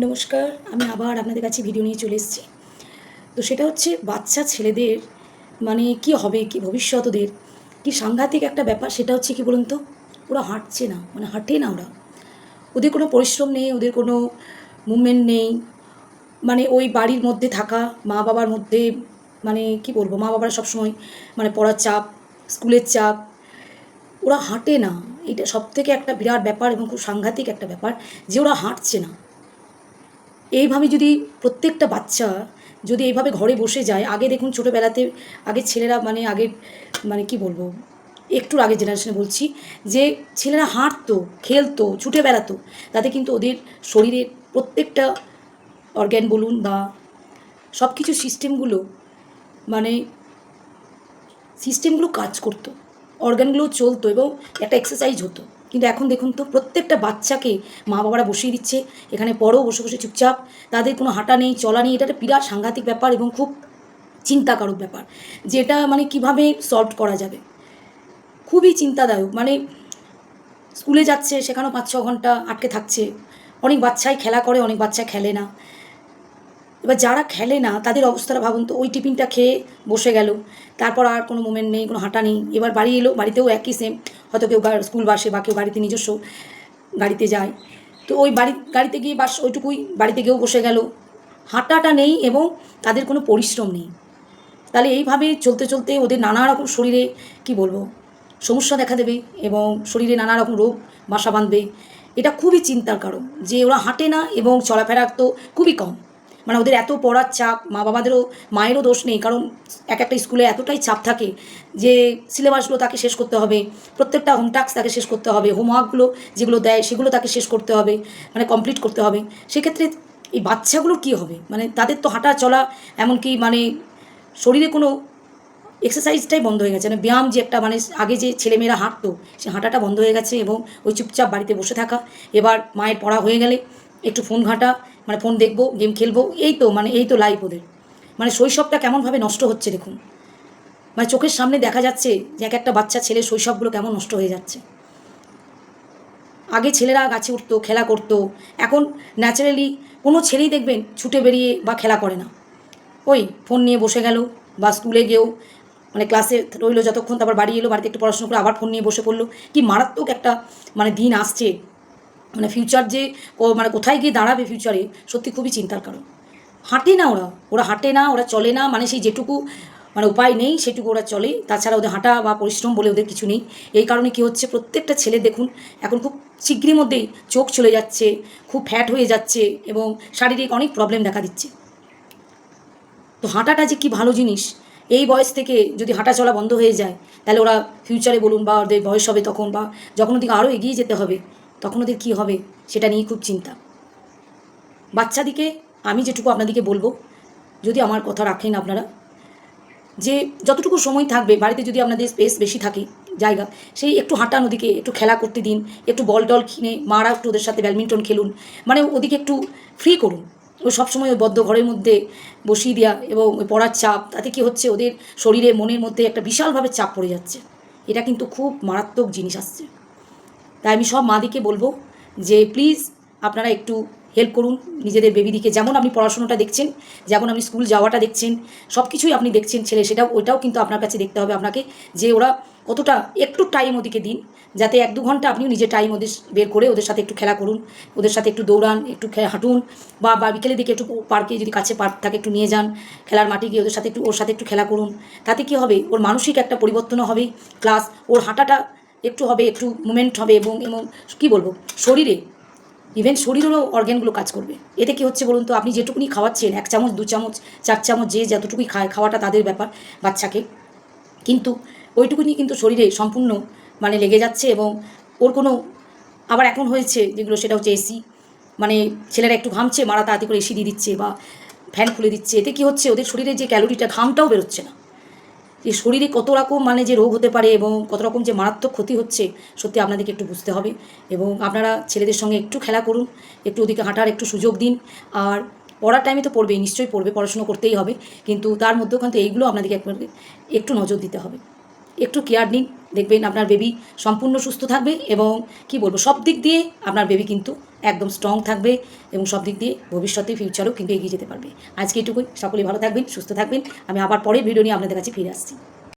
নমস্কার, আমি আবার আপনাদের কাছে ভিডিও নিয়ে চলে এসেছি। তো সেটা হচ্ছে বাচ্চা ছেলেদের মানে কি হবে, কি ভবিষ্যৎ ওদের, কি সাংঘাতিক একটা ব্যাপার সেটা হচ্ছে কি বলুন তো? ওরা হাঁটছে না মানে হাঁটে না ওরা। ওদের কোনো পরিশ্রম নেই, ওদের কোনো মুভমেন্ট নেই। মানে ওই বাড়ির মধ্যে থাকা মা বাবার মধ্যে মানে কি বলব মা বাবারা সবসময় মানে পড়ার চাপ, স্কুলের চাপ, ওরা হাঁটে না। এটা সব থেকে একটা বিরাট ব্যাপার এবং খুব সাংঘাতিক একটা ব্যাপার যে ওরা হাঁটছে না। এইভাবে যদি প্রত্যেকটা বাচ্চা যদি এইভাবে ঘরে বসে যায়, আগে দেখুন ছোটোবেলাতে, আগে ছেলেরা মানে আগে মানে কি বলব একটু আগে জেনারেশনে বলছি যে ছেলেরা হাঁটতো, খেলতো, ছুটে বেড়াতো, তাতে কিন্তু ওদের শরীরের প্রত্যেকটা অর্গ্যান বলুন বা সব কিছু সিস্টেমগুলো মানে সিস্টেমগুলো কাজ করতো অর্গানগুলো চলতো এবং একটা এক্সারসাইজ হতো। কিন্তু এখন দেখুন তো প্রত্যেকটা বাচ্চাকে মা বাবারা বসিয়ে দিচ্ছে, এখানে পড়ো, বসে বসে চুপচাপ, তাদের কোনো হাঁটা নেই, চলা নেই, এটা একটা বিরাট সাংঘাতিক ব্যাপার এবং খুব চিন্তাকারক ব্যাপার, যেটা মানে কীভাবে সলভ করা যাবে? খুবই চিন্তাদায়ক মানে স্কুলে যাচ্ছে, সেখানেও পাঁচ, ছ ঘণ্টা আটকে থাকছে, অনেক বাচ্চাই খেলা করে, অনেক বাচ্চা খেলে না। এবার যারা খেলে না, তাদের অবস্থাটা ভাবুন তো, ওই টিফিনটা খেয়ে বসে গেল, তারপর আর কোনো মুভমেন্ট নেই, কোনো হাঁটা নেই, এবার বাড়ি এলো, বাড়িতেও একই সেম হয়তো কেউ স্কুল বাসে বা কেউ বাড়িতে নিজস্ব গাড়িতে যায়। তো ওই বাড়ি, গাড়িতে গিয়ে বাস, ওইটুকুই বাড়িতে গিয়েও বসে গেল। হাঁটাটা নেই এবং তাদের কোনো পরিশ্রম নেই। তাহলে এইভাবে চলতে চলতে ওদের নানা রকম শরীরে, কি বলব, সমস্যা দেখা দেবে এবং শরীরে নানা রকম রোগ বাসা বাঁধবে। এটা খুবই চিন্তার কারণ যে ওরা হাঁটে না এবং চলাফেরা তো খুবই কম। মানে ওদের এত পড়ার চাপ, মা বাবাদেরও, মায়েরও দোষ নেই, কারণ এক একটা স্কুলে এতটাই চাপ থাকে যে সিলেবাসগুলো তাকে শেষ করতে হবে, প্রত্যেকটা হোম টাস্ক তাকে শেষ করতে হবে, হোমওয়ার্কগুলো যেগুলো দেয় সেগুলো তাকে শেষ করতে হবে মানে কমপ্লিট করতে হবে। সেক্ষেত্রে এই বাচ্চাগুলোর কী হবে? মানে তাদের তো হাঁটা চলা এমনকি মানে শরীরে কোনো এক্সারসাইজটাই বন্ধ হয়ে গেছে। মানে ব্যায়াম যে একটা মানে আগে যে ছেলেমেয়েরা হাঁটতো, সে হাঁটাটা বন্ধ হয়ে গেছে এবং ওই চুপচাপ বাড়িতে বসে থাকা। এবার মায়ের পড়া হয়ে গেলে একটু ফোন ঘাঁটা মানে ফোন দেখব গেম খেলব, এই তো মানে এই তো লাইফ ওদের। মানে শৈশবটা কেমনভাবে নষ্ট হচ্ছে দেখুন। মানে চোখের সামনে দেখা যাচ্ছে যে এক একটা বাচ্চা ছেলে শৈশবগুলো কেমন নষ্ট হয়ে যাচ্ছে। আগে ছেলেরা গাছে উঠতো, খেলা করতো, এখন ন্যাচারালি কোনো ছেলেই দেখবেন ছুটে বেরিয়ে বা খেলা করে না। ওই ফোন নিয়ে বসে গেল, বা স্কুলে গিয়েও মানে ক্লাসে রইল যতক্ষণ, তারপর বাড়ি এলো, বাড়িতে একটু পড়াশোনা করে আবার ফোন নিয়ে বসে পড়ল। কি মারাত্মক একটা মানে দিন আসছে। মানে ফিউচার যে মানে কোথায় গিয়ে দাঁড়াবে ফিউচারে সত্যি খুবই চিন্তার কারণ। হাঁটে না ওরা ওরা হাঁটে না, ওরা চলে না মানে সেই যেটুকু মানে উপায় নেই, সেটুকু ওরা চলে। তাছাড়া ওদের হাঁটা বা পরিশ্রম বলে ওদের কিছু নেই। এই কারণে কী হচ্ছে, প্রত্যেকটা ছেলে দেখুন, এখন খুব শীঘ্রই মধ্যেই চোখ চলে যাচ্ছে, খুব ফ্যাট হয়ে যাচ্ছে এবং শারীরিক অনেক প্রবলেম দেখা দিচ্ছে। তো হাঁটাটা যে কি ভালো জিনিস, এই বয়স থেকে যদি হাঁটা চলা বন্ধ হয়ে যায়, তাহলে ওরা ফিউচারে বলুন বা ওদের বয়স হবে তখন বা যখন ওদিকে আরও এগিয়ে যেতে হবে তখন ওদের কী হবে সেটা নিয়ে খুব চিন্তা। বাচ্চাদিকে আমি যেটুকু আপনাদেরকে বলব, যদি আমার কথা রাখেন আপনারা, যে যতটুকু সময় থাকবে, বাড়িতে যদি আপনাদের স্পেস বেশি থাকে, জায়গা, সেই একটু হাঁটান ওদিকে, একটু খেলা করতে দিন, একটু বল টল কিনে মারা একটু ওদের সাথে ব্যাডমিন্টন খেলুন মানে ওদিকে একটু ফ্রি করুন। ও সবসময় ওই বদ্ধ ঘরের মধ্যে বসিয়ে দেওয়া এবং পড়ার চাপ, তাতে কি হচ্ছে ওদের শরীরে, মনের মধ্যে একটা বিশালভাবে চাপ পড়ে যাচ্ছে। এটা কিন্তু খুব মারাত্মক জিনিস আসছে। তাই আমি সব মাদিকে বলব যে প্লিজ আপনারা একটু হেল্প করুন নিজেদের বেবিদিকে যেমন আপনি পড়াশোনাটা দেখছেন, যেমন আপনি স্কুল যাওয়াটা দেখছেন সব কিছুই আপনি দেখছেন ছেলে, সেটাও, ওইটাও কিন্তু আপনার কাছে দেখতে হবে আপনাকে যে ওরা কতটা একটু টাইম ওদিকে দিন, যাতে এক দু ঘণ্টা আপনিও নিজের টাইম ওদের বের করে ওদের সাথে একটু খেলা করুন, ওদের সাথে একটু দৌড়ান, একটু হাঁটুন, বা বা বিকেলের দিকে একটু পার্কে যদি কাছে পার্ক থাকে একটু নিয়ে যান, খেলার মাঠে গিয়ে ওদের সাথে একটু, ওর সাথে একটু খেলা করুন। তাতে কি হবে? ওর মানসিক একটা পরিবর্তনও হবে ক্লাস ওর হাঁটাটা একটু হবে, একটু মুভমেন্ট হবে এবং এবং কী বলব, শরীরে ইভেন শরীরেরও অর্গ্যানগুলো কাজ করবে। এতে কি হচ্ছে বলুন তো? আপনি যেটুকুনি খাওয়াচ্ছেন, এক চামচ, দু চামচ, চার চামচ যে যতটুকুই খায়, খাওয়াটা তাদের ব্যাপার বাচ্চাকে। কিন্তু ওইটুকুনি কিন্তু শরীরে সম্পূর্ণ মানে লেগে যাচ্ছে এবং ওর কোনো, আবার এখন হয়েছে যেগুলো, সেটা হচ্ছে এসি মানে ছেলেরা একটু ঘামছে, মারা তাড়াতাড়ি করে এসি দিয়ে দিচ্ছে বা ফ্যান খুলে দিচ্ছে। এতে কি হচ্ছে? ওদের শরীরে যে ক্যালোরিটা ঘামটাও বেরোচ্ছে না। যে শরীরে কত রকম মানে যে রোগ হতে পারে এবং কত রকম যে মারাত্মক ক্ষতি হচ্ছে, সত্যি আপনাদেরকে একটু বুঝতে হবে। এবং আপনারা ছেলেদের সঙ্গে একটু খেলা করুন, একটু ওদিকে হাঁটার একটু সুযোগ দিন। আর পড়ার টাইমে তো পড়বেই, নিশ্চয়ই পড়বে, পড়াশুনো করতেই হবে। কিন্তু তার মধ্যেও কিন্তু এইগুলো আপনাদেরকে একবার একটু নজর দিতে হবে। একটু কেয়ার নিন, দেখবেন আপনার বেবি সম্পূর্ণ সুস্থ থাকবে এবং কি বলব, সব দিক দিয়ে আপনার বেবি কিন্তু একদম স্ট্রং থাকবে এবং সব দিক দিয়ে ভবিষ্যতে ফিউচারও কিন্তু এগিয়ে যেতে পারবে। আজকে এটুকুই। সকলেই ভালো থাকবেন, সুস্থ থাকবেন। আমি আবার পরে ভিডিও নিয়ে আপনাদের কাছে ফিরে আসছি।